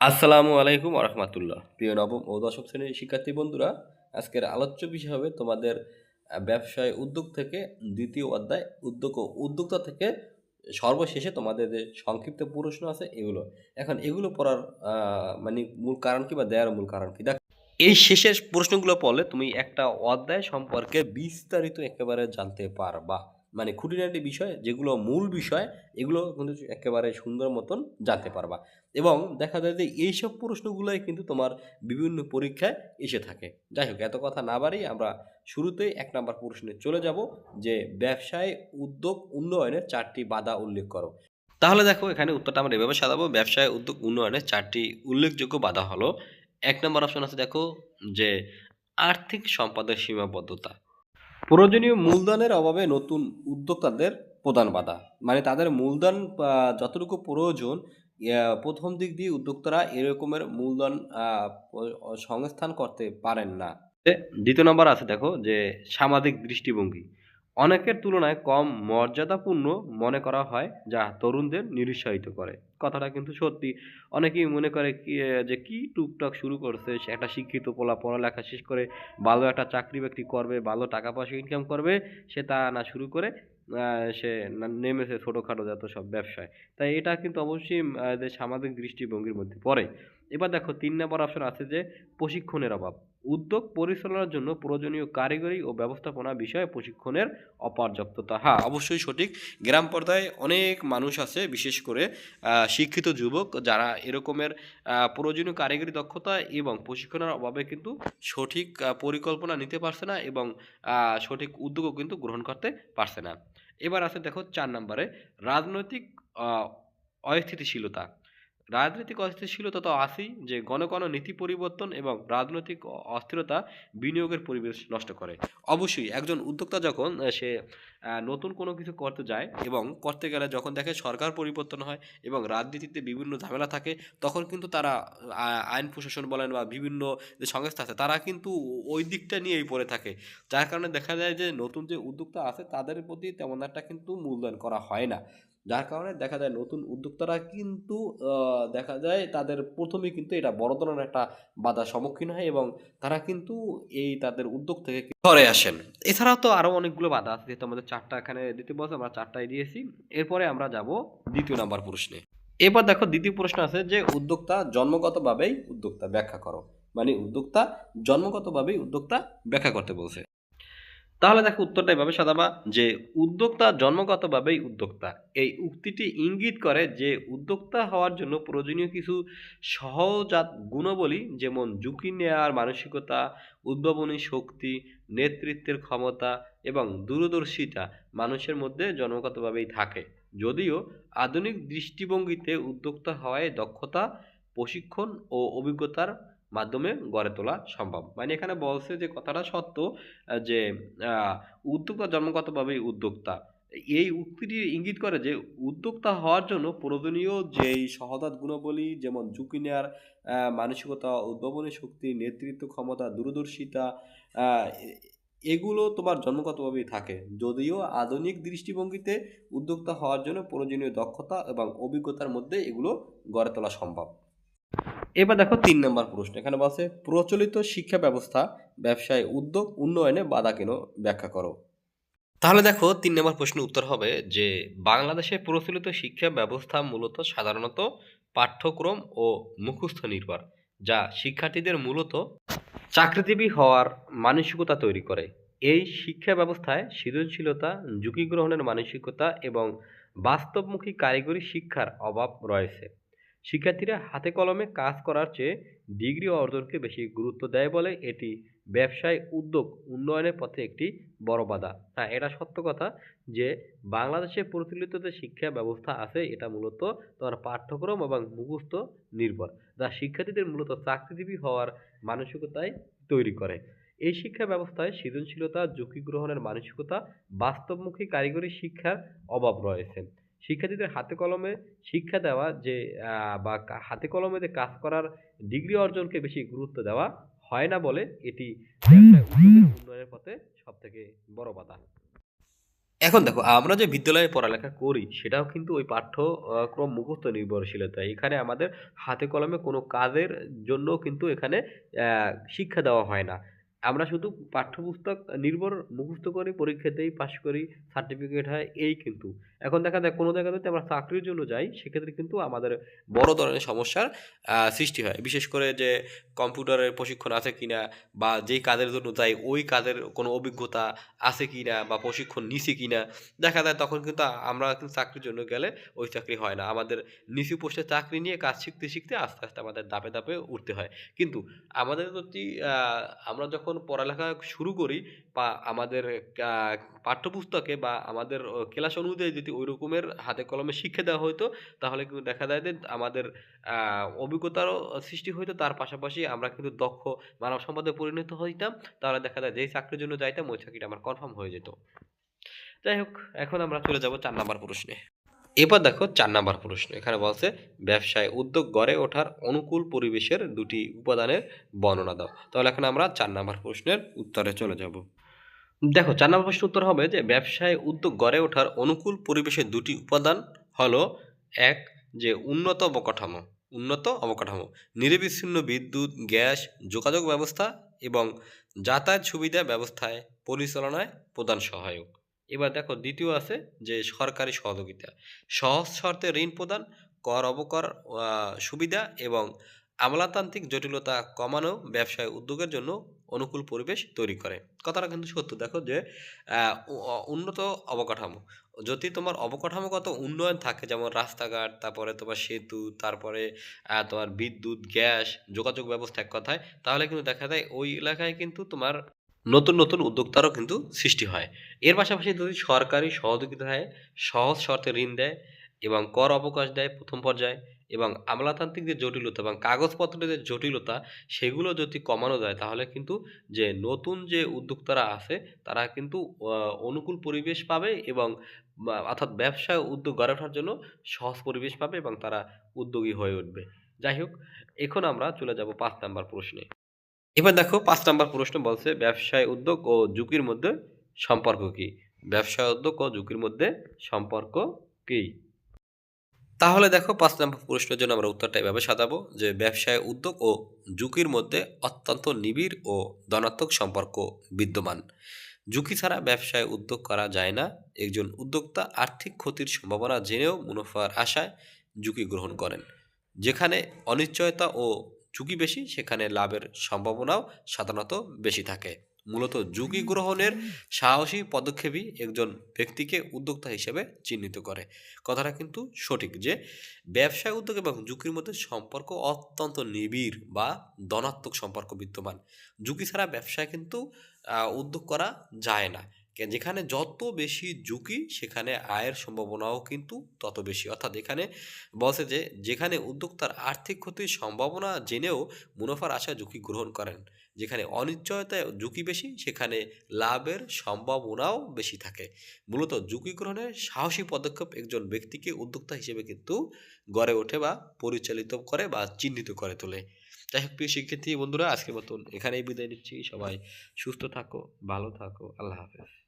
আসসালামু আলাইকুম রহমতুল্লাহ প্রিয় নবম ও দশম শ্রেণির শিক্ষার্থী বন্ধুরা, আজকের আলোচ্য বিষয় হবে তোমাদের ব্যবসায় উদ্যোগ থেকে দ্বিতীয় অধ্যায় উদ্যোগ ও উদ্যোক্তা থেকে সর্বশেষে তোমাদের যে সংক্ষিপ্ত প্রশ্ন আছে এগুলো। এখন এগুলো পড়ার মানে মূল কারণ কি বা দেওয়ার মূল কারণ কি? দেখ, এই শেষের প্রশ্নগুলো পড়লে তুমি একটা অধ্যায় সম্পর্কে বিস্তারিত একেবারে জানতে পারবা। মানে খুঁটিনাটি বিষয়, যেগুলো মূল বিষয়, এগুলো কিন্তু একেবারে সুন্দর মতন জানতে পারবা। এবং দেখা যায় যে এইসব প্রশ্নগুলোই কিন্তু তোমার বিভিন্ন পরীক্ষায় এসে থাকে। যাই হোক, এত কথা না বাড়ি আমরা শুরুতেই এক নম্বর প্রশ্নে চলে যাব যে ব্যবসায় উদ্যোগ উন্নয়নের চারটি বাধা উল্লেখ করো। তাহলে দেখো, এখানে উত্তরটা আমরা এভাবে সাজাবো। ব্যবসায় উদ্যোগ উন্নয়নের চারটি উল্লেখযোগ্য বাধা হলো, এক নম্বর অপশন আছে দেখো যে আর্থিক সম্পদের সীমাবদ্ধতা। প্রয়োজনীয় মূলধনের অভাবে নতুন উদ্যোক্তাদের প্রধান বাধা। মানে তাদের মূলধন যতটুকু প্রয়োজন প্রথম দিক দিয়ে উদ্যোক্তারা এরকমের মূলধন সংস্থান করতে পারেন না। দ্বিতীয় নম্বর আছে দেখো যে, সামাজিক দৃষ্টিভঙ্গি। অনেকের তুলনায় কম মর্যাদাপূর্ণ মনে করা হয়, যা তরুণদের নিরুৎসাহিত করে। কথাটা কিন্তু সত্যি। অনেকেই মনে করে কি যে কি টুকটাক শুরু করছে একটা শিক্ষিত পোলা পড়ালেখা শেষ করে ভালো একটা চাকরি বাকরি করবে, ভালো টাকা পয়সা ইনকাম করবে, সে তা না শুরু করে সে নেমেছে ছোটোখাটো যত সব ব্যবসায়। তাই এটা কিন্তু অবশ্যই সামাজিক দৃষ্টিভঙ্গির মধ্যে পড়ে। এবার দেখো তিন নম্বর অপশন আছে যে প্রশিক্ষণের অভাব। উদ্যোগ পরিচালনার জন্য প্রয়োজনীয় কারিগরি ও ব্যবস্থাপনা বিষয়ে প্রশিক্ষণের অপর্যাপ্ততা। হ্যাঁ অবশ্যই সঠিক। গ্রাম পর্যায়ে অনেক মানুষ আছে বিশেষ করে শিক্ষিত যুবক যারা এরকমের প্রয়োজনীয় কারিগরি দক্ষতা এবং প্রশিক্ষণের অভাবে কিন্তু সঠিক পরিকল্পনা নিতে পারছে না এবং সঠিক উদ্যোগও কিন্তু গ্রহণ করতে পারছে না। এবার আছে দেখো চার নম্বরে রাজনৈতিক অস্থিতিশীলতা। রাজনৈতিক অস্থিতিশীলতা তো আছেই, যে ঘন নীতি পরিবর্তন এবং রাজনৈতিক অস্থিরতা বিনিয়োগের পরিবেশ নষ্ট করে। অবশ্যই একজন উদ্যোক্তা যখন সে নতুন কোনো কিছু করতে যায় এবং করতে গেলে যখন দেখে সরকার পরিবর্তন হয় এবং রাজনীতিতে বিভিন্ন ঝামেলা থাকে, তখন কিন্তু তারা আইন প্রশাসন বলেন বা বিভিন্ন যে সংস্থা আছে, তারা কিন্তু ওই দিকটা নিয়েই পড়ে থাকে। যার কারণে দেখা যায় যে নতুন যে উদ্যোক্তা আছে, তাদের প্রতি তেমন একটা কিন্তু মূল্যায়ন করা হয় না। যার কারণে দেখা যায় নতুন উদ্যোক্তারা কিন্তু দেখা যায় তাদের প্রথমেই কিন্তু এটা বড় ধরনের একটা বাধার সম্মুখীন হয় এবং তারা কিন্তু এই তাদের উদ্যোগ থেকে ঘরে আসেন। এছাড়াও তো আরও অনেকগুলো বাধা আছে, যেহেতু আমাদের চারটা এখানে দিতে বলছে আমরা চারটাই দিয়েছি। এরপরে আমরা যাব দ্বিতীয় নাম্বার প্রশ্নে। এবার দেখো দ্বিতীয় প্রশ্ন আছে যে, উদ্যোক্তা জন্মগতভাবেই উদ্যোক্তা ব্যাখ্যা করো। মানে উদ্যোক্তা জন্মগতভাবেই উদ্যোক্তা ব্যাখ্যা করতে বলছে। তাহলে দেখো উত্তরটা এভাবে সাদাবা যে উদ্যোক্তা জন্মগতভাবেই উদ্যোক্তা। এই উক্তিটি ইঙ্গিত করে যে উদ্যোক্তা হওয়ার জন্য প্রয়োজনীয় কিছু সহজাত গুণবলী, যেমন ঝুঁকি নেওয়ার মানসিকতা, উদ্ভাবনী শক্তি, নেতৃত্বের ক্ষমতা এবং দূরদর্শিতা মানুষের মধ্যে জন্মগতভাবেই থাকে। যদিও আধুনিক দৃষ্টিভঙ্গিতে উদ্যোক্তা হওয়ায় দক্ষতা, প্রশিক্ষণ ও অভিজ্ঞতার মাধ্যমে গড়ে তোলা সম্ভব। মানে এখানে বলছে যে কথাটা সত্য যে উদ্যোক্তা জন্মগতভাবেই উদ্যোক্তা। এই উক্তিটি ইঙ্গিত করে যে উদ্যোক্তা হওয়ার জন্য প্রয়োজনীয় যেই সহজাত গুণাবলী, যেমন ঝুঁকি নেওয়ার মানসিকতা, উদ্ভাবনী শক্তি, নেতৃত্ব ক্ষমতা, দূরদর্শিতা এগুলো তোমার জন্মগতভাবেই থাকে। যদিও আধুনিক দৃষ্টিভঙ্গিতে উদ্যোক্তা হওয়ার জন্য প্রয়োজনীয় দক্ষতা এবং অভিজ্ঞতার মধ্যে এগুলো গড়ে তোলা সম্ভব। এবার দেখো তিন নম্বর প্রশ্ন। এখানে বলছে, প্রচলিত শিক্ষা ব্যবস্থা, ব্যবসায় উদ্যোগ, উন্নয়নে বাধা কেন ব্যাখ্যা করো? তাহলে দেখো, তিন নম্বর প্রশ্নের উত্তর হবে যে, বাংলাদেশে প্রচলিত শিক্ষা ব্যবস্থা মূলত সাধারণত পাঠ্যক্রম ও মুখস্থ নির্ভর, যা শিক্ষার্থীদের মূলত চাকরিজীবী হওয়ার মানসিকতা তৈরি করে। এই শিক্ষা ব্যবস্থায় সৃজনশীলতা ঝুঁকি গ্রহণের মানসিকতা এবং বাস্তবমুখী কারিগরি শিক্ষার অভাব রয়েছে। শিক্ষার্থীরা হাতে কলমে কাজ করার চেয়ে ডিগ্রি অর্জনকে বেশি গুরুত্ব দেয় বলে এটি ব্যবসায় উদ্যোগ উন্নয়নের পথে একটি বড় বাধা। হ্যাঁ এটা সত্য কথা যে বাংলাদেশে প্রচলিত যে শিক্ষা ব্যবস্থা আছে, এটা মূলত তোমার পাঠ্যক্রম এবং মুখস্থ নির্ভর। যা শিক্ষার্থীদের মূলত চাকরিজীবী হওয়ার মানসিকতায় তৈরি করে। এই শিক্ষা ব্যবস্থায় সৃজনশীলতা, ঝুঁকি গ্রহণের মানসিকতা, বাস্তবমুখী কারিগরি শিক্ষার অভাব রয়েছে। শিক্ষার্থীদের হাতে কলমে শিক্ষা দেওয়া যে বা হাতে কলমে যে কাজ করার ডিগ্রি অর্জনকে বেশি গুরুত্ব দেওয়া হয় না বলে এটি উন্নয়নের পথে সব থেকে বড় বাধা এখন দেখো আমরা যে বিদ্যালয়ে পড়ালেখা করি সেটাও কিন্তু ওই পাঠ্যক্রম মুখস্থ নির্ভরশীলতা। এখানে আমাদের হাতে কলমে কোনো কাজের জন্য কিন্তু এখানে শিক্ষা দেওয়া হয় না। আমরা শুধু পাঠ্যপুস্তক নির্ভর মুখস্থ করি, পরীক্ষাতেই পাশ করি, সার্টিফিকেট হয় এই কিন্তু। এখন দেখা যায় কোনো জায়গায় যদি আমরা চাকরির জন্য যাই সেক্ষেত্রে কিন্তু আমাদের বড় ধরনের সমস্যার সৃষ্টি হয়। বিশেষ করে যে কম্পিউটারের প্রশিক্ষণ আছে কিনা বা যেই কাজের জন্য যাই ওই কাজের কোনো অভিজ্ঞতা আছে কিনা বা প্রশিক্ষণ নিছি কিনা দেখা যায় তখন কিন্তু আমরা কিন্তু চাকরির জন্য গেলে ওই চাকরি হয় না। আমাদের নিচু পোস্টে চাকরি নিয়ে কাজ শিখতে, শিখতে আস্তে, আস্তে আমাদের ধাপে, ধাপে উঠতে হয়। কিন্তু আমাদের যদি আমরা যখন পড়ালেখা শুরু করি বা আমাদের পাঠ্যপুস্তকে বা আমাদের ক্লাস অনুযায়ী যদি ওই রকমের হাতে কলমে শিক্ষা দেওয়া হইতো, তাহলে কিন্তু দেখা যায় যে আমাদের অভিজ্ঞতারও সৃষ্টি হইতো তার পাশাপাশি আমরা কিন্তু দক্ষ মানব সম্পদে পরিণত হইতাম। তাহলে দেখা যায় যেই চাকরির জন্য যাইতাম, ওই চাকরিটা আমার কনফার্ম হয়ে যেত। যাই হোক, এখন আমরা চলে যাব চার নাম্বার প্রশ্নে। এবার দেখো চার নাম্বার প্রশ্ন। এখানে বলছে, ব্যবসায় উদ্যোগ গড়ে ওঠার অনুকূল পরিবেশের দুটি উপাদানের বর্ণনা দাও। তাহলে এখন আমরা চার নাম্বার প্রশ্নের উত্তরে চলে যাব। দেখো ৪ নাম্বার প্রশ্নের উত্তর হবে যে ব্যবসায় উদ্যোগ গড়ে ওঠার অনুকূল পরিবেশের দুটি উপাদান হলো এক যে উন্নত অবকাঠামো উন্নত অবকাঠামো, নিরবিচ্ছিন্ন বিদ্যুৎ, গ্যাস, যোগাযোগ ব্যবস্থা এবং যাতায়াত সুবিধা ব্যবস্থায় পরিচালনায় প্রধান সহায়ক। এবার দেখো দ্বিতীয় আছে যে সরকারি সহযোগিতা। সহজ শর্তে ঋণ প্রদান, কর অবকর সুবিধা এবং আমলাতান্ত্রিক জটিলতা কমানো ব্যবসায় উদ্যোগের জন্য অনুকূল পরিবেশ তৈরি করে। কথাটা কিন্তু সত্য। দেখো যে উন্নত অবকাঠামো। যদি তোমার অবকাঠামোগত উন্নয়ন থাকে যেমন রাস্তাঘাট, তারপরে তোমার সেতু, তারপরে তোমার বিদ্যুৎ, গ্যাস, যোগাযোগ ব্যবস্থা এক কথায় তাহলে কিন্তু দেখা যায় ওই এলাকায় কিন্তু তোমার নতুন, নতুন উদ্যোক্তারও কিন্তু সৃষ্টি হয়। এর পাশাপাশি যদি সরকারি সহযোগিতায় সহজ শর্তে ঋণ দেয় এবং কর অবকাশ দেয় প্রথম পর্যায়ে এবং আমলাতান্ত্রিক যে জটিলতা এবং কাগজপত্রের যে জটিলতা, সেগুলো যদি কমানো যায়, তাহলে কিন্তু যে নতুন যে উদ্যোক্তারা আছে, তারা কিন্তু অনুকূল পরিবেশ পাবে এবং অর্থাৎ ব্যবসায় উদ্যোগ গড়ে ওঠার জন্য সহজ পরিবেশ পাবে এবং তারা উদ্যোগী হয়ে উঠবে। যাই হোক, এখন আমরা চলে যাব পাঁচ নাম্বার প্রশ্নে। এবার দেখো, পাঁচ নাম্বার প্রশ্ন বলছে, ব্যবসায় উদ্যোগ ও ঝুঁকির মধ্যে সম্পর্ক কি? ব্যবসায় উদ্যোগ ও ঝুঁকির মধ্যে সম্পর্ক কি? তাহলে দেখো ৫ নাম্বার প্রশ্নের জন্য আমরা উত্তরটা এভাবে সাজাবো যে ব্যবসায় উদ্যোগ ও ঝুঁকির মধ্যে অত্যন্ত নিবিড় ও ধনাত্মক সম্পর্ক বিদ্যমান। ঝুঁকি ছাড়া ব্যবসায় উদ্যোগ করা যায় না। একজন উদ্যোক্তা আর্থিক ক্ষতির সম্ভাবনা জেনেও মুনাফার আশায় ঝুঁকি গ্রহণ করেন। যেখানে অনিশ্চয়তা ও ঝুঁকি বেশি, সেখানে লাভের সম্ভাবনাও সাধারণত বেশি থাকে। মূলত ঝুঁকি গ্রহণের সাহসী পদক্ষেপই একজন ব্যক্তিকে উদ্যোক্তা হিসেবে চিহ্নিত করে। কথাটা কিন্তু সঠিক যে, ব্যবসায় উদ্যোগ এবং ঝুঁকির মধ্যে সম্পর্ক অত্যন্ত নিবিড় বা ধনাত্মক সম্পর্ক বিদ্যমান। ঝুঁকি ছাড়া ব্যবসায় কিন্তু উদ্যোগ করা যায় না। যেখানে যত বেশি ঝুঁকি, সেখানে আয়ের সম্ভাবনাও কিন্তু তত বেশি। অর্থাৎ এখানে বলছে যে, যেখানে উদ্যোক্তার আর্থিক ক্ষতির সম্ভাবনা জেনেও মুনাফার আশায় ঝুঁকি গ্রহণ করেন। যেখানে অনিশ্চয়তায় ঝুঁকি বেশি সেখানে লাভের সম্ভাবনাও বেশি থাকে। মূলত ঝুঁকি গ্রহণের সাহসী পদক্ষেপ একজন ব্যক্তিকে উদ্যোক্তা হিসেবে কিন্তু গড়ে ওঠে বা পরিচালিত করে বা চিহ্নিত করে তোলে। যাই হোক প্রিয় শিক্ষার্থী বন্ধুরা আজকের মতন এখানেই বিদায় নিচ্ছি। সবাই সুস্থ থাকো, ভালো থাকো। আল্লাহ হাফেজ।